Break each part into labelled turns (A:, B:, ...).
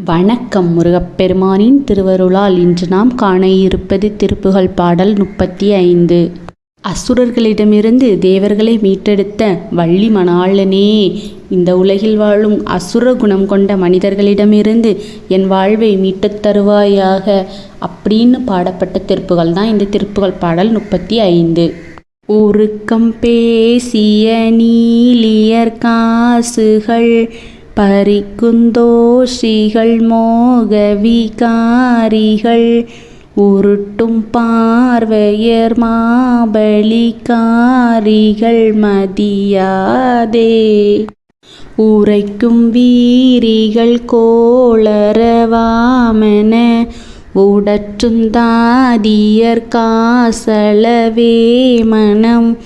A: வணக்கம் முருகப்பெருமானின் திருவருளால் இன்று நாம் காண இருப்பது திருப்புகழ் பாடல் முப்பத்தி ஐந்து. அசுரர்களிடமிருந்து தேவர்களை மீட்டெடுத்த வள்ளி மணாளனே இந்த உலகில் வாழும் அசுர குணம் கொண்ட மனிதர்களிடமிருந்து என் வாழ்வை மீட்டுத் தருவாயாக அப்படின்னு பாடப்பட்ட திருப்புகள் தான் இந்த திருப்புகள் பாடல் முப்பத்தி ஐந்து. உருக்கம் பேசிய நீலியர் காசுகள் பறிக்குந்தோஷிகள் மோகவிகாரிகள் உருட்டும் பார்வையர் மாபலிகாரிகள் மதியாதே. உரைக்கும் வீரிகள் கோளரவாமன உடற்றும் தாதியர் காசளவே மனம்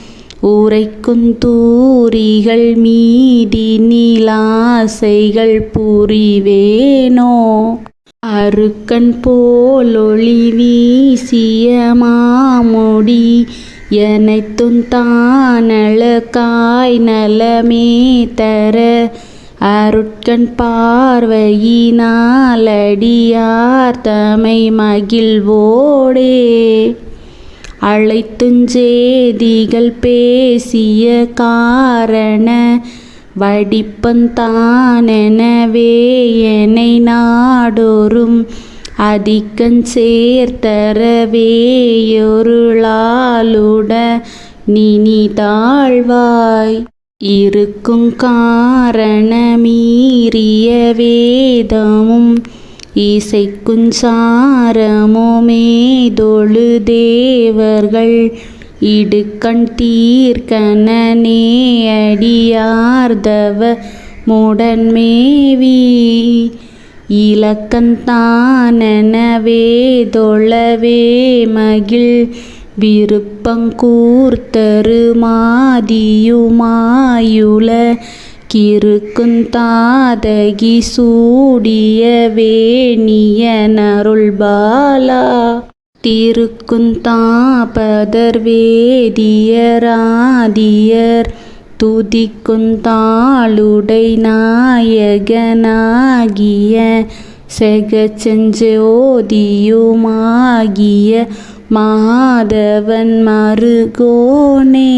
A: உரைக்குந்தூரிகள் மீதி நிலாசைகள் புரிவேனோ? அருக்கன் போலொளி வீசிய மாமுடி எனைத்தும் தானழகாய் நலமே தர அருட்கண் பார்வையினாலடியார் தமை மகிழ்வோடே. அழைத்துஞ்சேதிகள் பேசிய காரண வடிப்பந்தானெனவே என்னை நாடோறும் அதிக்கஞ் சேர்த்தரவேயொருளாலுட நினி தாழ்வாய் இருக்கும் காரண மீறிய வேதமும் இசைக்குஞ்சாரமுமேதொழு தேவர்கள். இடுக்கண் தீர்க்கனே அடியார்தவ முடன்மேவி இலக்கந்தானவே தொழவே மகிழ். விருப்பங்கூர்த்தரு கிருக்குந்தாதகி சூடிய வேணிய நருள்பாலா திருக்குந்தாபதர் வேதியராதியர் துதிக்குந்தாளுடை நாயகனாகிய செகச்செஞ்சோதியுமாகிய மாதவன் மருகோனே.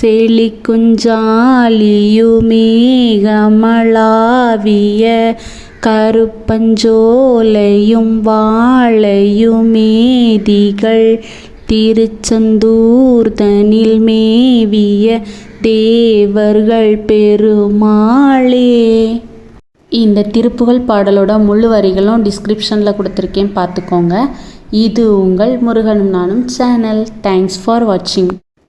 A: செழிக்குஞ்சாலியுமேகமளாவிய கருப்பஞ்சோலையும் வாழையுமேதிகள் திருச்செந்தூர்தனில் மேவிய தேவர்கள் பெருமாளே. இந்த திருப்புகழ் பாடலோட முழு வரிகளும் டிஸ்கிரிப்ஷனில் கொடுத்துருக்கேன். பார்த்துக்கோங்க. இது உங்கள் முருகனும் நானும் சேனல் தேங்க்ஸ் ஃபார் வாட்சிங்